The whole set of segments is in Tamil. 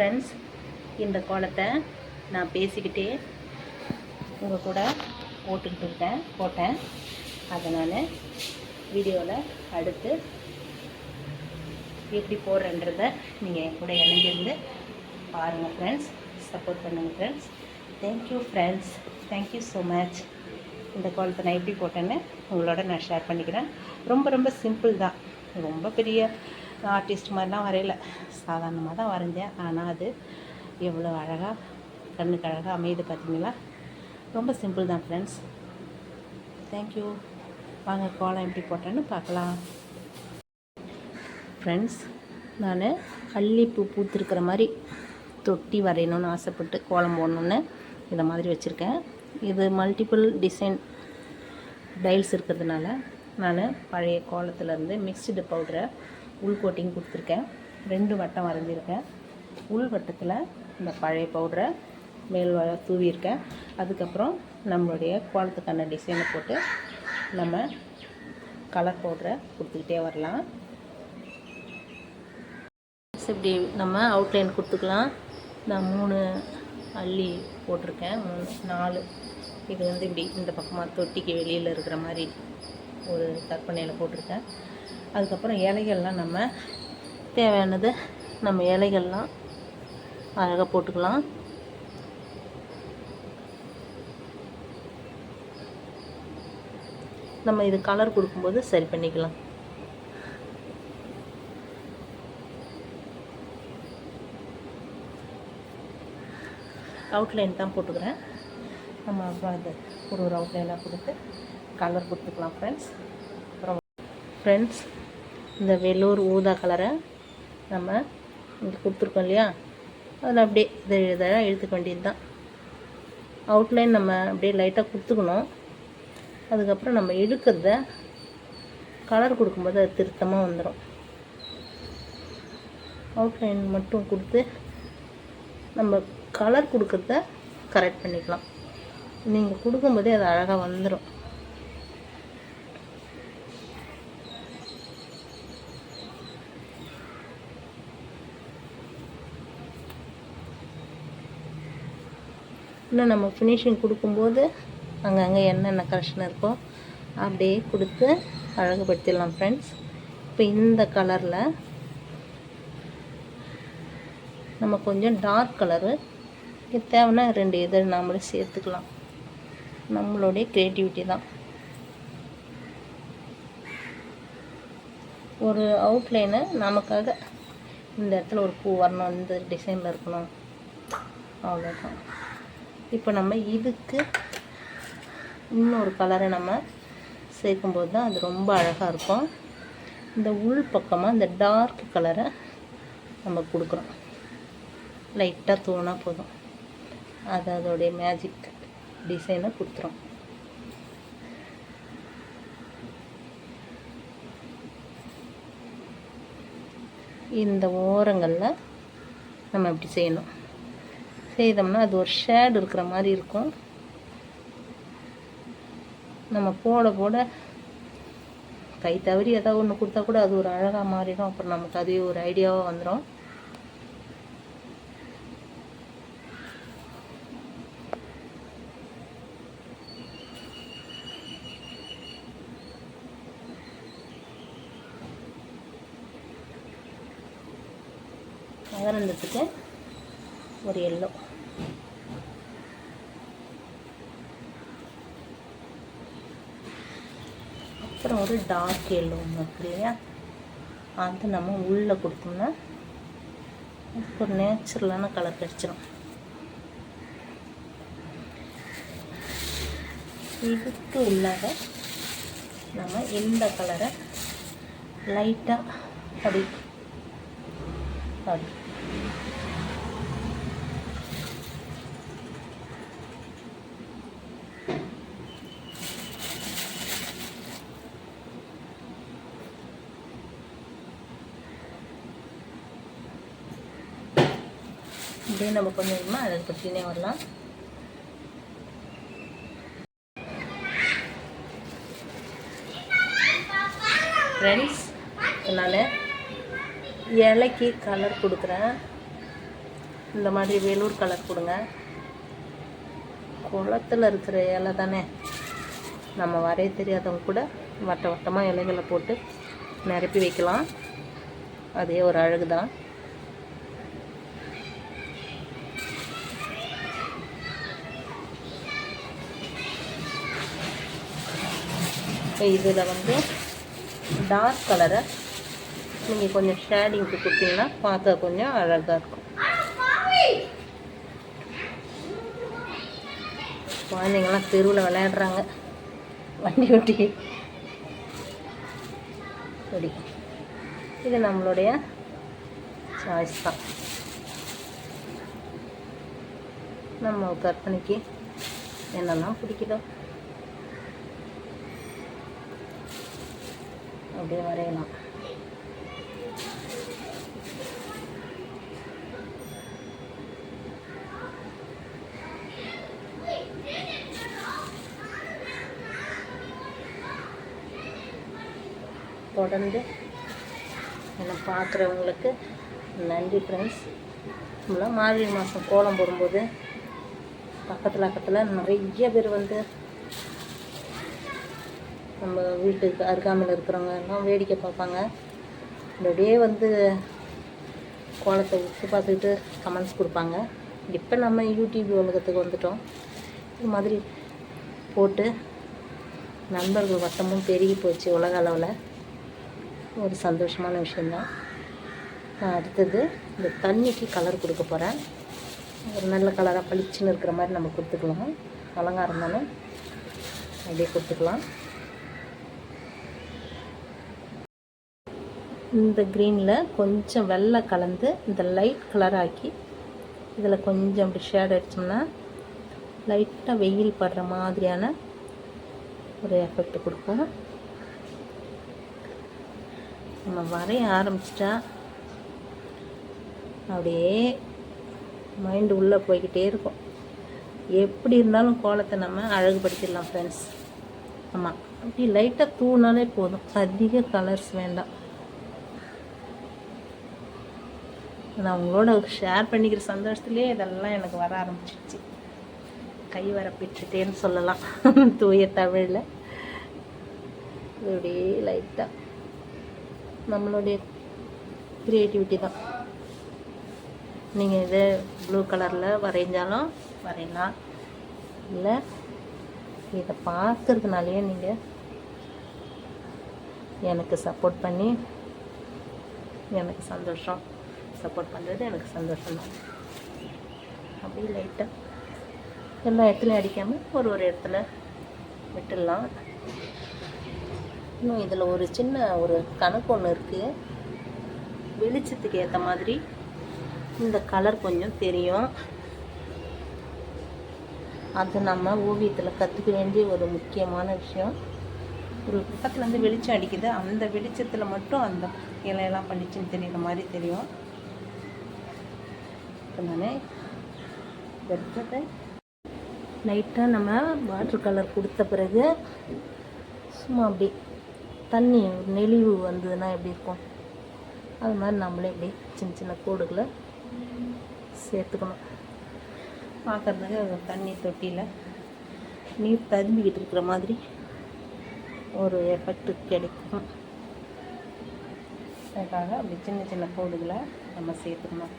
ஃப்ரெண்ட்ஸ் இந்த கோலத்தை நான் பேசிக்கிட்டே உங்கள் கூட போட்டுக்கிட்டு இருக்கேன் போட்டேன். அதை நான் வீடியோவில் அடுத்து எப்படி போடுறேன்றதை நீங்கள் என் கூட இணைஞ்சிருந்து பாருங்கள் ஃப்ரெண்ட்ஸ் சப்போர்ட் பண்ணுங்கள் friends thank you friends thank you so much இந்த கோலத்தை நான் எப்படி போட்டேன்னு உங்களோட நான் ஷேர் பண்ணிக்கிறேன். ரொம்ப ரொம்ப சிம்பிள் தான். ரொம்ப பெரிய ஆர்டிஸ்ட் மாதிரிலாம் வரையல. சாதாரணமாக தான் வரைஞ்சேன். ஆனால் அது எவ்வளோ அழகாக கண்ணுக்கு அழகாக அமையுது பார்த்தீங்களா ரொம்ப சிம்பிள் தான் ஃப்ரெண்ட்ஸ் தேங்க்யூ வாங்க கோலம் எப்படி போட்டேன்னு பார்க்கலாம். ஃப்ரெண்ட்ஸ் நான் கள்ளிப்பூ பூத்திருக்கிற மாதிரி தொட்டி வரையணும்னு ஆசைப்பட்டு கோலம் போடணுன்னு இதை மாதிரி வச்சுருக்கேன். இது மல்டிபிள் டிசைன் டைல்ஸ் இருக்கிறதுனால நான் பழைய கோலத்துலேருந்து மிக்சடு பவுடரை உள் கோட்டிங் கொடுத்துருக்கேன். ரெண்டு வட்டம் வரைஞ்சிருக்கேன். உள் வட்டத்தில் இந்த பழைய பவுடரை மேல் தூவியிருக்கேன். அதுக்கப்புறம் நம்மளுடைய கோலத்துக்கான டிசைனை போட்டு நம்ம கலர் பவுடரை கொடுத்துக்கிட்டே வரலாம். இப்படி நம்ம அவுட்லைன் கொடுத்துக்கலாம். நான் மூணு அள்ளி போட்டிருக்கேன். மூணு நாலு. இது வந்து இப்படி இந்த பக்கமாக தொட்டிக்கு வெளியில் இருக்கிற மாதிரி ஒரு கற்பனையில் போட்டிருக்கேன். அதுக்கப்புறம் இலைகள்லாம் நம்ம தேவையானது நம்ம இலைகள்லாம் அழகாக போட்டுக்கலாம். நம்ம இது கலர் கொடுக்கும்போது சரி பண்ணிக்கலாம். அவுட்லைன் தான் போட்டுக்கிறேன். நம்ம அப்புறம் இது ஒரு ஒரு அவுட்லைனாக கொடுத்து கலர் கொடுத்துக்கலாம் ஃப்ரெண்ட்ஸ் ஃப்ரெண்ட்ஸ் இந்த வெள்ளூர் ஊதா கலரை நம்ம இங்கே கொடுத்துருக்கோம் இல்லையா? அதில் அப்படியே இதை இதெல்லாம் எழுத்துக்க வேண்டியது தான் அவுட்லைன் நம்ம அப்படியே லைட்டாக கொடுத்துக்கணும். அதுக்கப்புறம் நம்ம எடுக்கிறத கலர் கொடுக்கும்போது அது திருத்தமாக வந்துடும் அவுட்லைன் மட்டும் கொடுத்து நம்ம கலர் கொடுக்குறத கரெக்ட் பண்ணிக்கலாம். நீங்கள் கொடுக்கும்போதே அது அழகாக வந்துடும் இன்னும் நம்ம ஃபினிஷிங் கொடுக்கும்போது அங்கங்கே என்னென்ன கரெக்ஷன் இருக்கோ அப்படியே கொடுத்து அழகுபடுத்திடலாம் ஃப்ரெண்ட்ஸ் இப்போ இந்த கலரில் நம்ம கொஞ்சம் டார்க் கலரு தேவைன்னா ரெண்டு இதழ் நாமளே சேர்த்துக்கலாம். நம்மளுடைய க்ரியேட்டிவிட்டி தான். ஒரு அவுட்லைனை நமக்காக இந்த இடத்துல ஒரு பூ வரணும் இந்த டிசைனில் இருக்கணும். அவ்வளோதான் இப்போ நம்ம இதுக்கு இன்னொரு கலரை நம்ம சேர்க்கும்போது தான் அது ரொம்ப அழகாக இருக்கும். இந்த உள் பக்கமாக இந்த டார்க் கலரை நம்ம கொடுக்குறோம். லைட்டாக தோணா போதும். அது அதோடைய மேஜிக் டிசைனை கொடுத்துரும். இந்த ஓரங்களில் நம்ம இப்படி செய்யணும். செய்தோம்னா அது ஒரு ஷேடு இருக்கிற மாதிரி இருக்கும். நம்ம போட போட கை தவறி ஏதாவது ஒன்று கொடுத்தா கூட அது ஒரு அழகாக மாறிடும். அப்புறம் நமக்கு அதே ஒரு ஐடியாவாக வந்துடும் மகரந்தத்துக்கு ஒரு எல்லோ அப்புறம் ஒரு டார்க் எல்லோ ஒன்று இருக்கு இல்லையா? அது நம்ம உள்ளே கொடுத்தோம்னா அதுக்கு ஒரு நேச்சுரலான கலர் கிடச்சிரும். இதுக்கு உள்ளாக நம்ம இந்த கலரை லைட்டாக அப்படி அப்படி. இப்படியே நம்ம கொஞ்சம் கொஞ்சமாக அதை பற்றினே வரலாம். ஃப்ரெண்ட்ஸ் நான் இலைக்கு கலர் கொடுக்குறேன். இந்த மாதிரி வேலூர் கலர் கொடுங்க. குளத்தில் இருக்கிற இலை தானே? நம்ம வரைய தெரியாதவங்க கூட வட்ட வட்டமாக இலைகளை போட்டு நிரப்பி வைக்கலாம். அதே ஒரு அழகு தான் இதில் வந்து டார்க் கலரை நீங்கள் கொஞ்சம் ஷேடிங்க்கு கொடுத்தீங்கன்னா பார்க்க கொஞ்சம் அழகாக இருக்கும். குழந்தைங்களாம் தெருவில் விளையாடுறாங்க. வண்டி ஓட்டி. இப்படி. இது நம்மளுடைய சாய்ஸ் தான். நம்ம கற்பனைக்கு என்னெல்லாம் பிடிக்குதோ. அப்படியே வரையலாம். தொடர்ந்து என்னை பார்க்குறவங்களுக்கு நன்றி ஃப்ரெண்ட்ஸ் நம்மளாம் மார்கழி மாதம் கோலம் போடும்போது பக்கத்தில் பக்கத்தில் நிறைய பேர் வந்து நம்ம வீட்டுக்கு அருகாமையில் இருக்கிறவங்க எல்லாம் வேடிக்கை பார்ப்பாங்க. அப்படியே வந்து கோலத்தை உத்து பார்த்துக்கிட்டு கமெண்ட்ஸ் கொடுப்பாங்க. இப்போ நம்ம யூடியூப் உலகத்துக்கு வந்துட்டோம். இது மாதிரி போட்டு நண்பர்கள் வட்டமும் பெருகி போச்சு உலக அளவில். ஒரு சந்தோஷமான விஷயந்தான் நான் அடுத்தது இந்த தண்ணிக்கு கலர் கொடுக்க போகிறேன் ஒரு நல்ல கலராக பளிச்சுன்னு இருக்கிற மாதிரி நம்ம கொடுத்துக்கலாம். அலங்காரம் தானே? அப்படியே கொடுத்துக்கலாம். இந்த க்ரீனில் கொஞ்சம் வெள்ளை கலந்து இந்த லைட் கலர் ஆக்கி இதில் கொஞ்சம் அப்படி ஷேட் அடித்தோம்னா லைட்டாக வெயில் படுற மாதிரியான ஒரு எஃபெக்ட் கொடுக்கும். நம்ம வரைய ஆரம்பிச்சிட்டா அப்படியே மைண்டு உள்ளே போய்கிட்டே இருக்கும். எப்படி இருந்தாலும் கோலத்தை நம்ம அழகுபடுத்திடலாம் ஃப்ரெண்ட்ஸ் ஆமாம் அப்படி லைட்டாக தூணாலே போதும். அதிக கலர்ஸ் வேண்டாம். நான் உங்களோட ஷேர் பண்ணிக்கிற சந்தோஷத்துலேயே இதெல்லாம் எனக்கு வர ஆரம்பிச்சிருச்சு. கை வர பெற்றுட்டேன்னு சொல்லலாம். தூய தமிழில். இப்படியே லைட்டாக நம்மளுடைய க்ரியேட்டிவிட்டி தான். நீங்கள் இதை ப்ளூ கலரில் வரைஞ்சாலும் வரையலாம். இல்லை இதை பார்க்கறதுனாலேயே நீங்கள் எனக்கு சப்போர்ட் பண்ணி எனக்கு சந்தோஷம். சப்போர்ட் பண்ணுறது எனக்கு சந்தோஷம் தான் அப்படியே லைட்டாக எல்லா இடத்துலையும் அடிக்காமல் ஒரு ஒரு இடத்துல விட்டுடலாம். இன்னும் இதில் ஒரு சின்ன ஒரு கணக்கு ஒன்று இருக்குது வெளிச்சத்துக்கு ஏற்ற மாதிரி இந்த கலர் கொஞ்சம் தெரியும். அது நம்ம ஓவியத்தில் கற்றுக்க வேண்டிய ஒரு முக்கியமான விஷயம். ஒரு பக்கத்துலேருந்து வெளிச்சம் அடிக்குது. அந்த வெளிச்சத்தில் மட்டும் அந்த இலையெல்லாம் பண்ணிச்சுன்னு தெரியுற மாதிரி தெரியும். இப்போ நான் எடுத்ததை லைட்டாக நம்ம வாட்டர் கலர் கொடுத்த பிறகு சும்மா அப்படி தண்ணி நெளிவு வந்ததுன்னா எப்படி இருக்கும்? அது மாதிரி நம்மளே இப்படி சின்ன சின்ன கோடுகளை சேர்த்துக்கணும். பார்க்குறதுக்கு தண்ணி தொட்டியில் நீர் ததும்பிக்கிட்டு இருக்கிற மாதிரி ஒரு எஃபெக்ட் கிடைக்கும். அதுக்காக அப்படி சின்ன சின்ன கோடுகளை நம்ம சேர்த்துக்கணும்.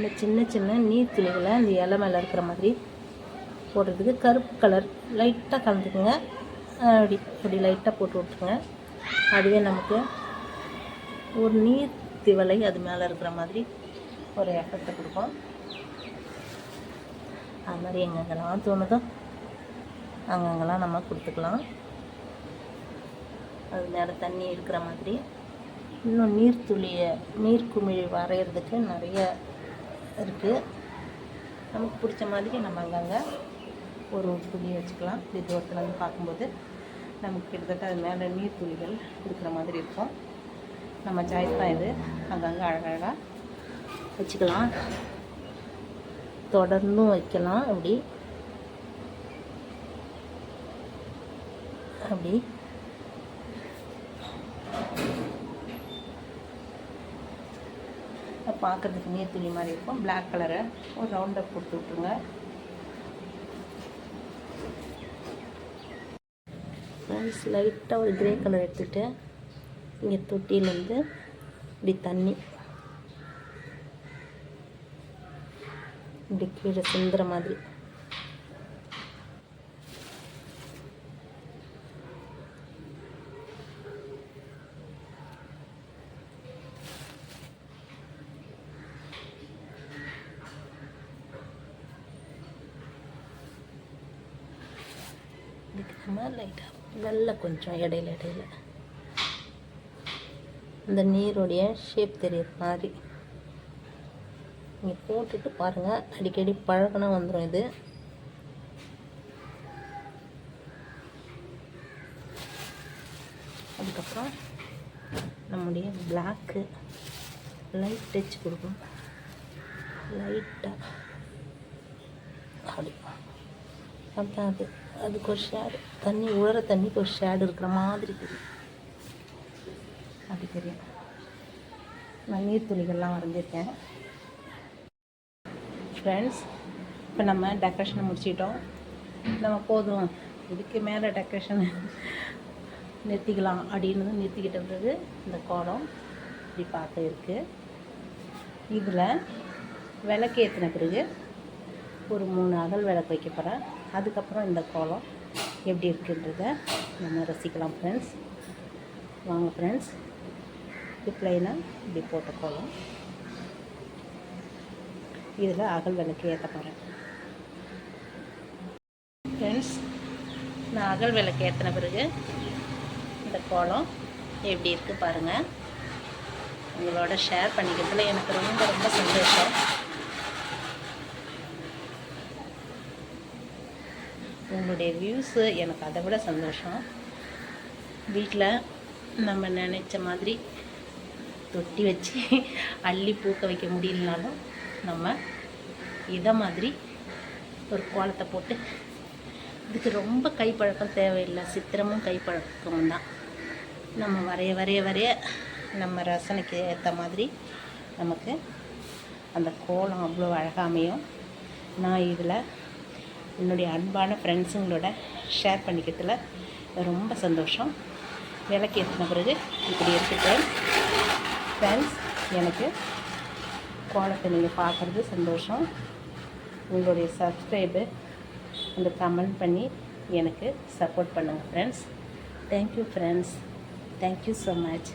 இந்த சின்ன சின்ன நீர் துளிகளை அந்த இலை மேலே இருக்கிற மாதிரி போடுறதுக்கு கருப்பு கலர் லைட்டாக கலந்துக்குங்க. அப்படி இப்படி லைட்டாக போட்டு விட்ருங்க அதுவே நமக்கு ஒரு நீர் திவலை அது மேலே இருக்கிற மாதிரி ஒரு எஃபெக்டை கொடுக்கும். அது மாதிரி எங்கெங்கெல்லாம் தோணுதோ அங்கங்கெல்லாம் நம்ம கொடுத்துக்கலாம். அது மேலே தண்ணி இருக்கிற மாதிரி. இன்னும் நீர்த்துளியை நீர்க்குமிழி வரைகிறதுக்கு நிறைய இருக்குது நமக்கு பிடிச்ச மாதிரி நம்ம அங்கங்கே ஒரு ஒரு துளியை வச்சுக்கலாம் இப்படி தூரத்துலேருந்து பார்க்கும்போது நமக்கு கிட்டத்தட்ட அது மேலே நீர் துளிகள் இருக்கிற மாதிரி இருக்கும். நம்ம சாய்ஸ் தான் இது. அங்கங்கே அழகழகாக வச்சுக்கலாம். தொடர்ந்தும் வைக்கலாம். அப்படி. அப்படி. பார்க்குறதுக்கு நீர் துணி மாதிரி இருக்கும். பிளாக் கலரை ஒரு ரவுண்டப் போட்டு விட்ருங்க ஃப்ரெண்ட்ஸ் லைட்டாக ஒரு கிரே கலர் எடுத்துகிட்டு இங்கே தொட்டியிலேருந்து இப்படி தண்ணி இப்படி கீழே சிந்துற மாதிரி. இதுக்கு லைட்டாக வெள்ளை கொஞ்சம் இடையில இடையில. இந்த நீருடைய ஷேப் தெரியுற மாதிரி. நீங்கள் போட்டுட்டு பாருங்கள் அடிக்கடி பழகினா வந்துடும் இது. அதுக்கப்புறம் நம்முடைய பிளாக்கு லைட் டச் கொடுக்கும் லைட்டாக அப்படி அப்புறம் அது அதுக்கு ஒரு ஷேடு தண்ணி உழற தண்ணிக்கு ஒரு ஷேடு இருக்கிற மாதிரி தெரியும். அப்படி தெரியும். நான் நீர் துளிகள்லாம் வரைஞ்சிருக்கேன். ஃப்ரெண்ட்ஸ் இப்போ நம்ம டெக்கரேஷனை முடிச்சிட்டோம். நம்ம போதும். இதுக்கு மேலே டெக்கரேஷன் நிறுத்திக்கலாம் அப்படின்னு நிறுத்திக்கிட்ட பிறகு இந்த கோலம் இப்படி பார்க்க இருக்குது இதில் விளக்கு ஏற்றின பிறகு ஒரு மூணு அகல் விளக்கு வைக்க போகிறேன் அதுக்கப்புறம் இந்த கோலம் எப்படி இருக்குன்றத நம்ம ரசிக்கலாம் ஃப்ரெண்ட்ஸ் வாங்க ஃப்ரெண்ட்ஸ் இது பிளைனாக இப்படி போட்ட கோலம். இதில் அகல் விளக்கு ஏற்ற போகிறேன் ஃப்ரெண்ட்ஸ் நான் அகல் விளக்கு ஏற்றின பிறகு இந்த கோலம் எப்படி இருக்குது பாருங்கள் உங்களோட ஷேர் பண்ணிக்கிறதுல எனக்கு ரொம்ப ரொம்ப சந்தோஷம். உங்களுடைய வியூஸு எனக்கு அதை விட சந்தோஷம். வீட்டில் நம்ம நினச்ச மாதிரி தொட்டி வச்சு அள்ளி பூக்க வைக்க முடியலனாலும் நம்ம இதை மாதிரி ஒரு கோலத்தை போட்டு இதுக்கு ரொம்ப கைப்பழக்கம் தேவையில்லை. சித்திரமும் கைப்பழக்கமும் தான். நம்ம வரைய வரைய வரைய நம்ம ரசனைக்கு ஏற்ற மாதிரி நமக்கு அந்த கோலம் அவ்வளோ அழகாமையும் நான் இதில் என்னுடைய அன்பான ஃப்ரெண்ட்ஸுங்களோட ஷேர் பண்ணிக்கிறதுல ரொம்ப சந்தோஷம். விளக்கு ஏற்றின பிறகு இப்படி எடுத்துட்டேன் ஃப்ரெண்ட்ஸ் எனக்கு கோலத்தை நீங்கள் பார்க்குறது சந்தோஷம். உங்களுடைய சப்ஸ்கிரைபு அந்த கமெண்ட் பண்ணி எனக்கு சப்போர்ட் பண்ணுங்கள் friends thank you friends thank you so much